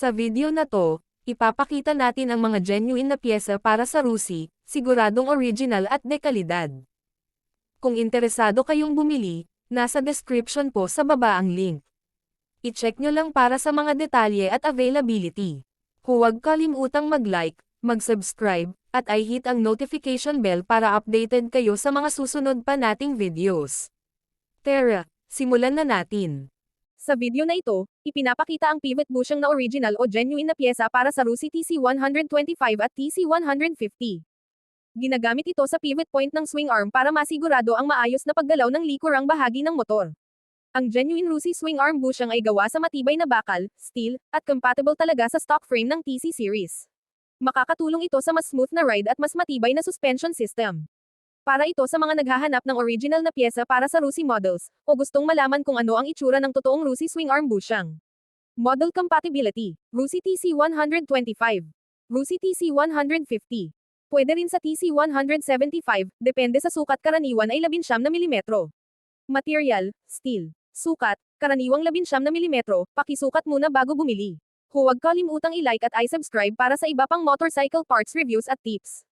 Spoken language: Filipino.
Sa video na to, ipapakita natin ang mga genuine na pyesa para sa Rusi, siguradong original at dekalidad. Kung interesado kayong bumili, nasa description po sa baba ang link. I-check nyo lang para sa mga detalye at availability. Huwag kalimutang mag-like, mag-subscribe, at i-hit ang notification bell para updated kayo sa mga susunod pa nating videos. Tara, simulan na natin. Sa video na ito, ipinapakita ang pivot bushing na original o genuine na pyesa para sa Rusi TC125 at TC150. Ginagamit ito sa pivot point ng swing arm para masigurado ang maayos na paggalaw ng likurang bahagi ng motor. Ang genuine Rusi swing arm bushing ay gawa sa matibay na bakal, steel, at compatible talaga sa stock frame ng TC series. Makakatulong ito sa mas smooth na ride at mas matibay na suspension system. Para ito sa mga naghahanap ng original na pyesa para sa Rusi models, o gustong malaman kung ano ang itsura ng totoong Rusi swing arm bushing. Model compatibility, Rusi TC125, Rusi TC150. Pwede rin sa TC175, depende sa sukat karaniwan ay 19 na milimetro. Material, steel. Sukat, karaniwang 19 na milimetro, pakisukat muna bago bumili. Huwag kalimutang i-like at i-subscribe para sa iba pang motorcycle parts reviews at tips.